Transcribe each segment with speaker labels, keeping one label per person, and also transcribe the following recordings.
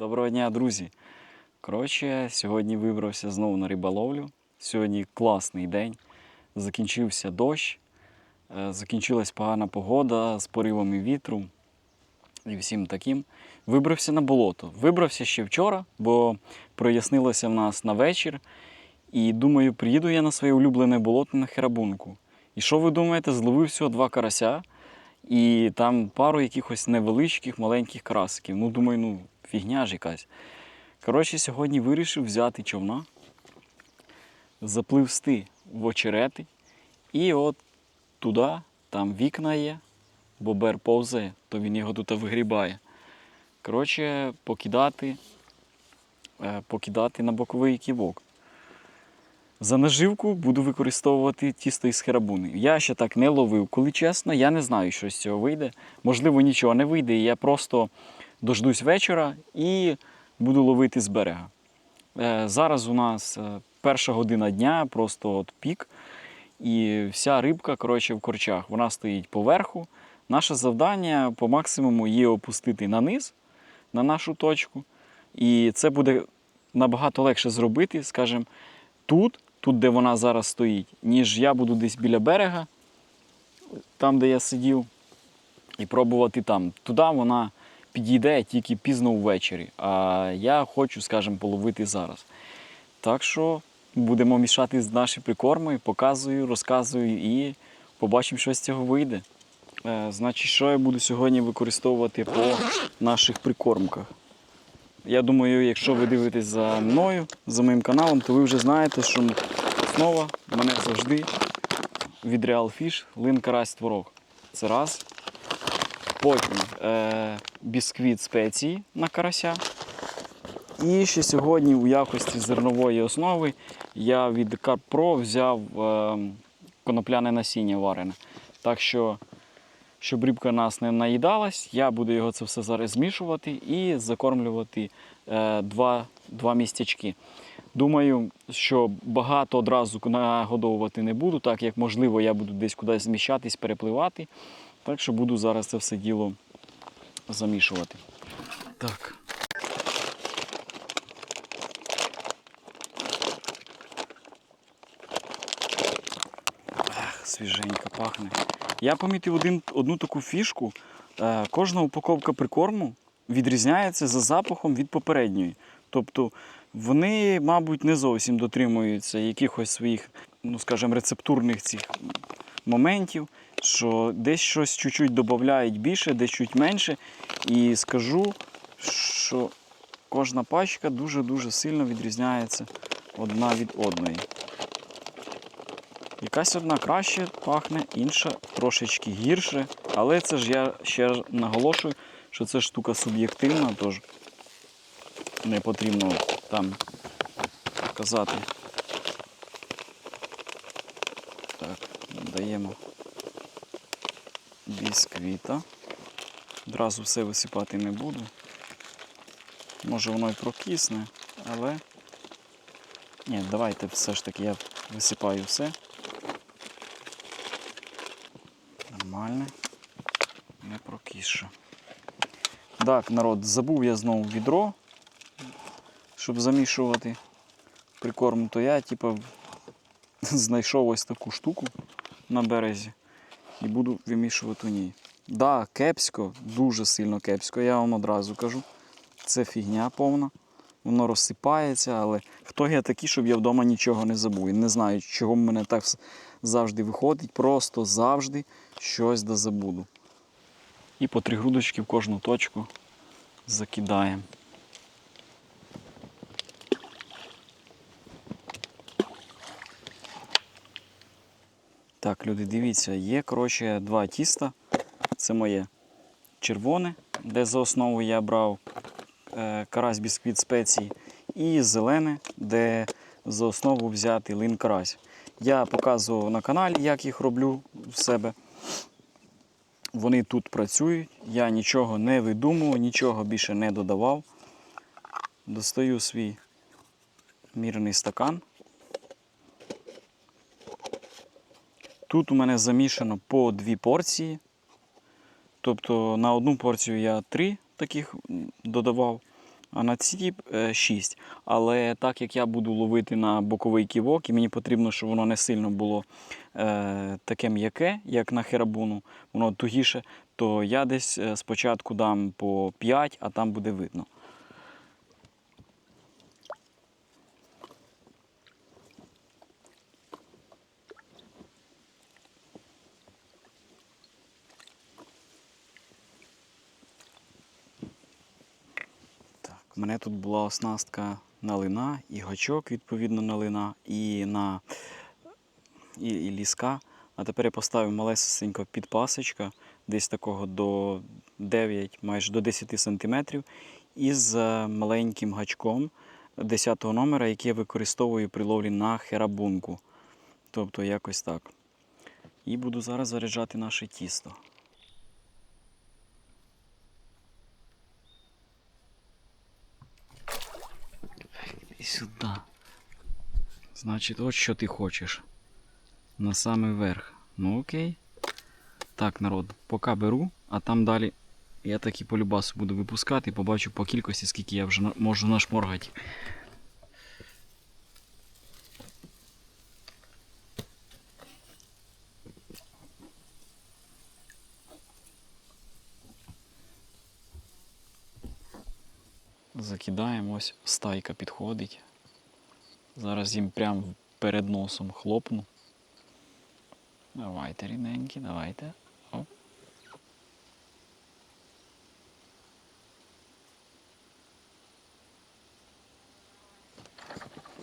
Speaker 1: Доброго дня, друзі. Коротше, сьогодні вибрався знову на риболовлю. Сьогодні класний день. Закінчився дощ, е, закінчилась погана погода з поривами вітру і всім таким. Вибрався на болото. Вибрався ще вчора, бо прояснилося в нас на вечір. І думаю, приїду я на своє улюблене болото на Херабунку. І що ви думаєте, зловив всього два карася і там пару якихось невеличких маленьких карасиків. Ну, думаю, ну, фігня ж якась. Коротше, сьогодні вирішив взяти човна, запливсти в очерети, і от туди, там вікна є, бобер повзе, то він його тут вигрібає. Коротше, покидати, е, покидати на боковий ківок. За наживку буду використовувати тісто із херабуни. Я ще так не ловив. Коли чесно, я не знаю, що з цього вийде. Можливо, нічого не вийде. Я просто дождусь вечора і буду ловити з берега. Е, Зараз у нас е, перша година дня, просто от пік. І вся рибка коротше, в корчах. Вона стоїть поверху. Наше завдання по максимуму її опустити на низ, на нашу точку. І це буде набагато легше зробити, скажімо, тут, тут, де вона зараз стоїть, ніж я буду десь біля берега, там, де я сидів, і пробувати там. Туди вона підійде тільки пізно ввечері. А я хочу, скажімо, половити зараз. Так що будемо мішати наші прикорми, показую, розказую і побачимо, що з цього вийде. Е, значить, що я буду сьогодні використовувати по наших прикормках. Я думаю, якщо ви дивитесь за мною, за моїм каналом, то ви вже знаєте, що основа мене завжди від Real Fish лин карась творог. Це раз. Потім е, бісквіт спеції на карася. І ще сьогодні у якості зернової основи я від CarPro взяв е, конопляне насіння варене. Так що, щоб рибка нас не наїдалась, я буду його це все зараз змішувати і закормлювати е, два, два містячки. Думаю, що багато одразу нагодовувати не буду, так як можливо я буду десь кудись зміщатись, перепливати. Так що буду зараз це все діло замішувати. Так. Ах, свіженько пахне. Я помітив один, одну таку фішку. Е, кожна упаковка прикорму відрізняється за запахом від попередньої. Тобто вони, мабуть, не зовсім дотримуються якихось своїх, ну скажімо, рецептурних цих моментів, що десь щось чуть-чуть додають більше, десь чуть менше. І скажу, що кожна пачка дуже-дуже сильно відрізняється одна від одної. Якась одна краще пахне, інша трошечки гірше. Але це ж я ще наголошую, що це штука суб'єктивна, тож не потрібно там казати. Даємо бісквіта. Одразу все висипати не буду. Може воно і прокисне, але ні, давайте все ж таки я висипаю все. Нормально. Не прокисше. Так, народ, забув я знову відро, щоб замішувати прикорм, то я типу, знайшов ось таку штуку на березі і буду вимішувати у ній. Да, кепсько, дуже сильно кепсько, я вам одразу кажу. Це фігня повна. Воно розсипається, але хто я такий, щоб я вдома нічого не забув. І не знаю, чого в мене так завжди виходить. Просто завжди щось да забуду. І по три грудочки в кожну точку закидаємо. Так, люди, дивіться, є коротше два тіста. Це моє червоне, де за основу я брав е, карась бісквіт спеції, і зелене, де за основу взяти лин карась. Я показував на каналі, як їх роблю в себе. Вони тут працюють, я нічого не видумував, нічого більше не додавав. Достаю свій мірний стакан. Тут у мене замішано по дві порції. Тобто на одну порцію я три таких додавав, а на ці 6. Але так як я буду ловити на боковий ківок, і мені потрібно, щоб воно не сильно було е, таке м'яке, як на херабуну, воно тугіше, то я десь е, спочатку дам по 5, а там буде видно. У мене тут була оснастка на лина і гачок, відповідно, на лина, і на і, і ліска. А тепер я поставив малесенько підпасочка, десь такого до 9, майже до 10 см, із е, маленьким гачком 10 номера, який я використовую при ловлі на херабунку. Тобто якось так. І буду зараз заряджати наше тісто. І сюди. Значить, от що ти хочеш. На самий верх. Ну окей. Так, народ, поки беру, а там далі я таки по любасу буду випускати і побачу по кількості, скільки я вже можу нашморгати. Закидаємо, ось стайка підходить. Зараз їм прямо перед носом хлопну. Давайте, рідненькі, давайте. Оп.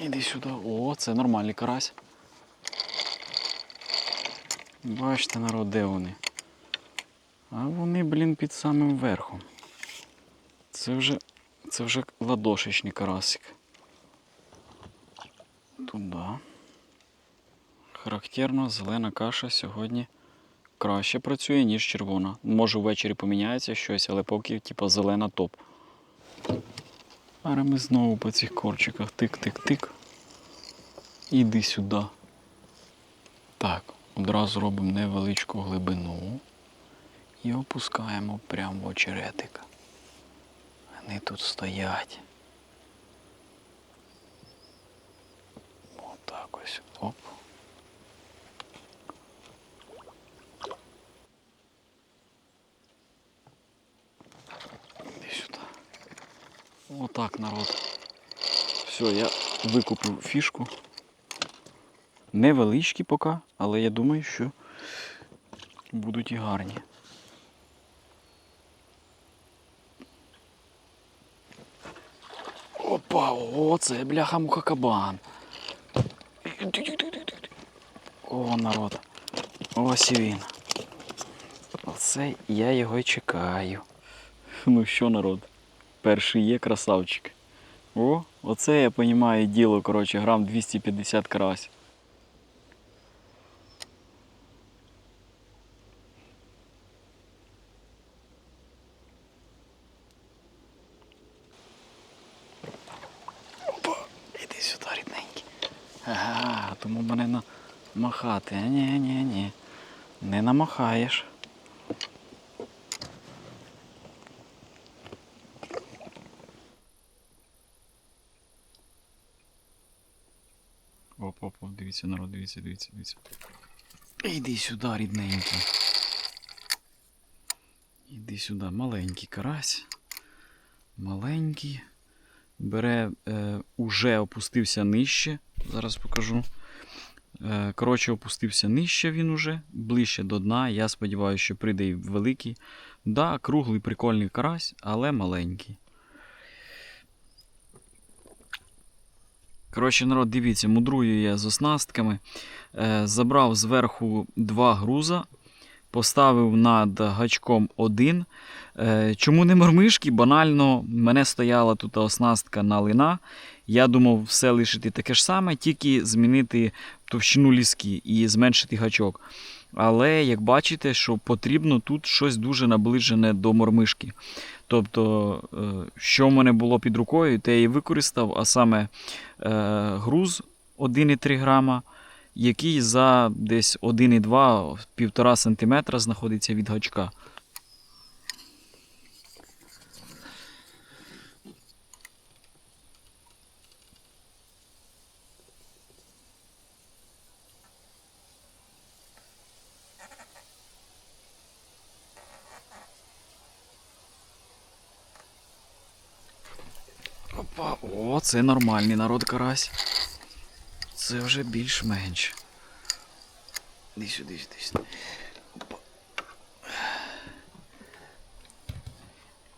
Speaker 1: Іди сюди. О, це нормальний карась. Бачите, народ, де вони? А вони, блін, під самим верхом. Це вже, це вже ладошечний карасик. Туди. Характерно, зелена каша сьогодні краще працює, ніж червона. Може ввечері поміняється щось, але поки типу, зелена топ. Зараз ми знову по цих корчиках тик-тик-тик. Іди сюди. Так, одразу робимо невеличку глибину і опускаємо прямо в очеретик. Вони тут стоять. Отак ось. Оп. Іди сюди. Отак, народ. Все, я викупив фішку. Невеличкі поки, але я думаю, що будуть і гарні. Опа, о, це бляха муха кабан. О, народ. Ось і він. Оце я його й чекаю. Ну що, народ? Перший є красавчик. О, оце я розумію діло, коротше, грам 250 карась. Опа, іди сюди, рідненький. Ага, тому мене на... махати. А ні, ні, ні. Не намахаєш. Оп, оп, оп, дивіться, народ, дивіться, дивіться, дивіться. Іди сюди, рідненький. Іди сюди, маленький карась. Маленький. Бере, е, уже опустився нижче. Зараз покажу. Е, коротше, опустився нижче він уже, ближче до дна. Я сподіваюся, що прийде і великий. Да, круглий прикольний карась, але маленький. Коротше, народ, дивіться, мудрую я з оснастками. Е, забрав зверху два груза, поставив над гачком один. Е, чому не мормишки? Банально, мене стояла тут оснастка на лина. Я думав все лишити таке ж саме, тільки змінити товщину ліски і зменшити гачок. Але як бачите, що потрібно тут щось дуже наближене до мормишки. Тобто, е, що в мене було під рукою, те я і використав, а саме е, груз 1,3 грама, який за десь 1,2-1,5 см знаходиться від гачка. Опа, о, це нормальний народ карась. Це вже більш-менш. Іди сюди, іди сюди.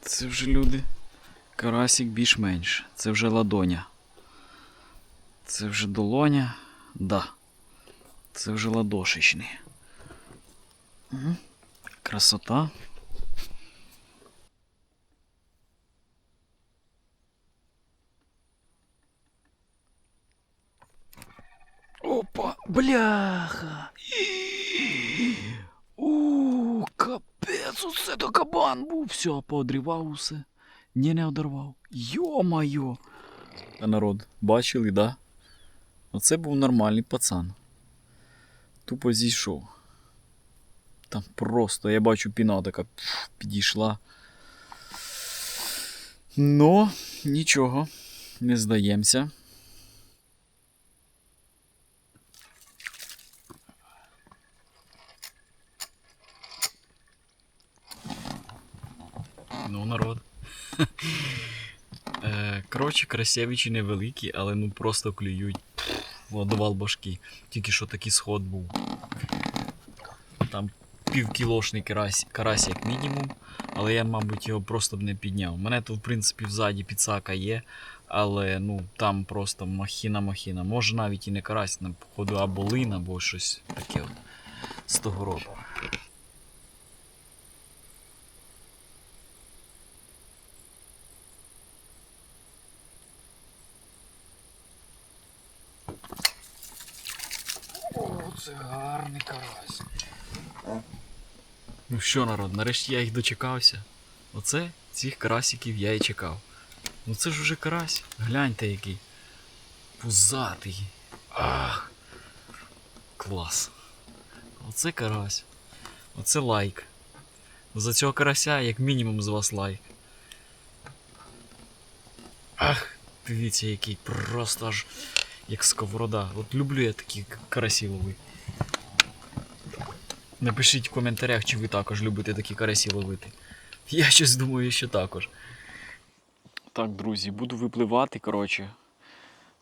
Speaker 1: Це вже люди. Карасик більш-менш. Це вже ладоня. Це вже долоня. Да. Це вже ладошечний. Угу. Красота. Опа, бляха. У, капець, оце то кабан був. Все, поодрівав усе. Ні, не одорвав. Йо-майо. Народ, бачили, да? Оце був нормальний пацан. Тупо зійшов. Там просто, я бачу, піна така підійшла. Ну, нічого, не здаємося. Ну, народ. Е, Коротше, красевичі невеликі, але ну просто клюють. Ладувал башки. Тільки що такий сход був. Там півкілошний карась, карась як мінімум, але я, мабуть, його просто б не підняв. Мене тут, в принципі, взаді підсака є, але ну там просто махіна-махіна. Може навіть і не карась, на походу або лин, або щось таке от з того роду. О, це гарний карась. Ну що, народ, нарешті я їх дочекався. Оце цих карасиків я і чекав. Ну це ж уже карась. Гляньте який. Пузатий. Ах. Клас. Оце карась. Оце лайк. За цього карася як мінімум з вас лайк. Ах, дивіться, який просто аж як сковорода. От люблю я такі карасі ловити. Напишіть в коментарях, чи ви також любите такі карасі ловити. Я щось думаю, що також. Так, друзі, буду випливати, коротше.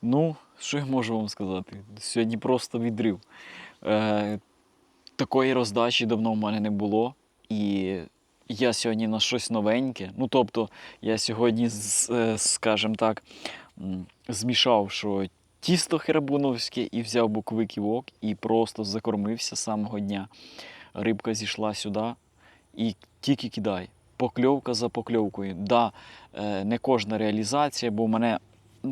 Speaker 1: Ну, що я можу вам сказати? Сьогодні просто відрив. Е, такої роздачі давно в мене не було. І я сьогодні на щось новеньке. Ну, тобто, я сьогодні, е, скажімо так, змішав, що тісто херабуновське і взяв буковий ківок і просто закормився з самого дня. Рибка зійшла сюди і тільки кидай. Покльовка за покльовкою. Да, е, не кожна реалізація, бо в мене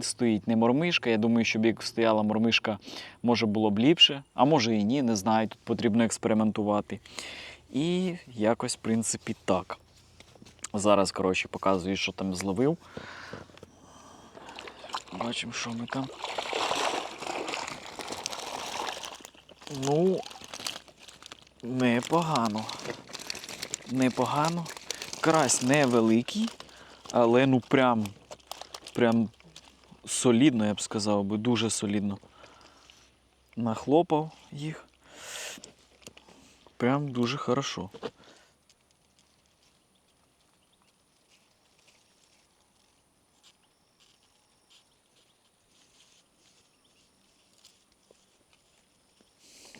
Speaker 1: стоїть не мормишка. Я думаю, щоб як стояла мормишка, може було б ліпше, а може і ні, не знаю. Тут потрібно експериментувати. І якось, в принципі, так. Зараз, коротше, показую, що там зловив. Бачимо, що ми там. Ну, непогано. Непогано. Карась невеликий, але ну прям, прям солідно, я б сказав би, дуже солідно. Нахлопав їх. Прям дуже хорошо.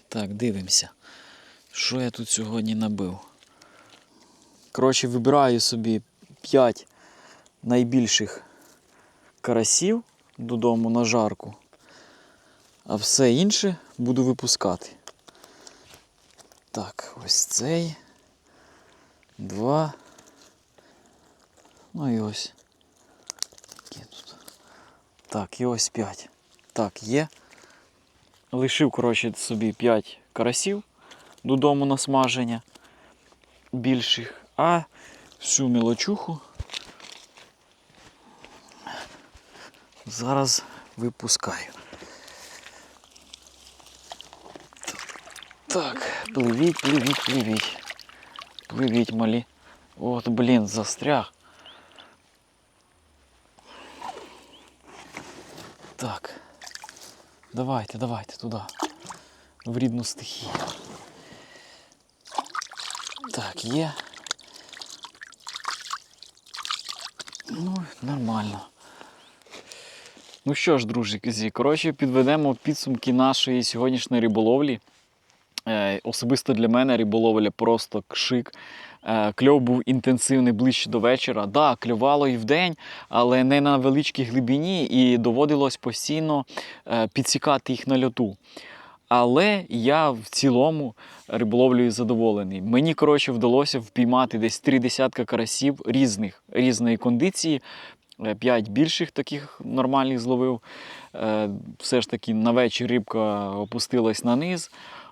Speaker 1: Так, дивимося. Що я тут сьогодні набив? Коротше, вибираю собі 5 найбільших карасів додому на жарку, а все інше буду випускати. Так, ось цей. Два. Ну і ось. Які тут. Так, і ось 5. Так, є. Лишив, коротше, собі 5 карасів додому на смаження більших, а всю мілочуху зараз випускаю. Так, пливіть, пливіть, пливіть. Пливіть, малі. От, блін, застряг. Так. Давайте, давайте туди. В рідну стихію. Так, є. Ну, нормально. Ну що ж, друзі, коротше, підведемо підсумки нашої сьогоднішньої риболовлі. Е, Особисто для мене риболовля просто кшик. Е, Кльов був інтенсивний ближче до вечора. Да, клювало і вдень, але не на величкій глибині, і доводилось постійно е, підсікати їх на льоту. Але я в цілому риболовлею задоволений. Мені коротше вдалося впіймати десь три десятка карасів різних різної кондиції. П'ять більших таких нормальних зловив. Все ж таки на вечір рибка опустилась на низ.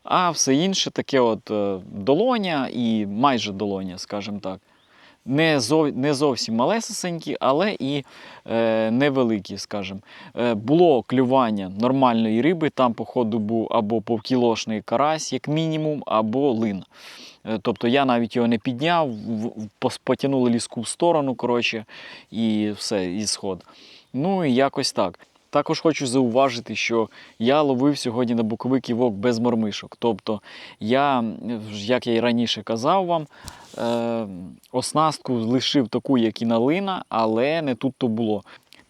Speaker 1: А все інше таке от е, долоня і майже долоня, скажімо так. Не, зов, не зовсім малесенькі, але і е, невеликі, скажімо. Е, було клювання нормальної риби, там, походу, був або повкілошний карась, як мінімум, або лин. Е, Тобто я навіть його не підняв, потягнули ліску в сторону, коротше, і все, і сход. Ну і якось так. Також хочу зауважити, що я ловив сьогодні на боковий ківок без мормишок. Тобто, я, як я і раніше казав вам, е, оснастку лишив таку, як і на лина, але не тут то було.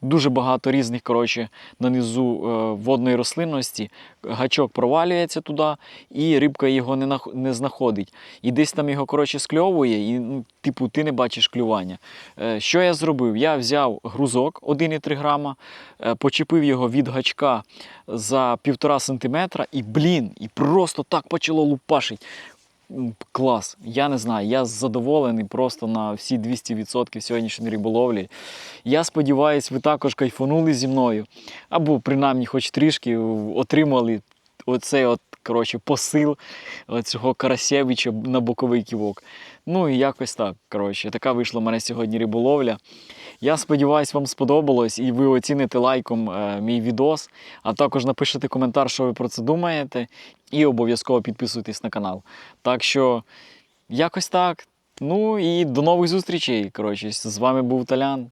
Speaker 1: Дуже багато різних коротше, нанизу е, водної рослинності. Гачок провалюється туди, і рибка його не, не знаходить. І десь там його коротше, скльовує, і ну, типу, ти не бачиш клювання. Е, що я зробив? Я взяв грузок 1,3 грама, е, почепив його від гачка за 1,5 сантиметра, і блін, і просто так почало лупашить. Клас. Я не знаю, я задоволений просто на всі 200% сьогоднішньої риболовлі. Я сподіваюся, ви також кайфанули зі мною. Або принаймні хоч трішки отримали оцей от, коротше, посил цього Карасєвича на боковий ківок. Ну і якось так. Коротше, така вийшла в мене сьогодні риболовля. Я сподіваюся, вам сподобалось і ви оціните лайком е, мій відос, а також напишете коментар, що ви про це думаєте, і обов'язково підписуйтесь на канал. Так що, якось так. Ну і до нових зустрічей. Коротше, з вами був Талян.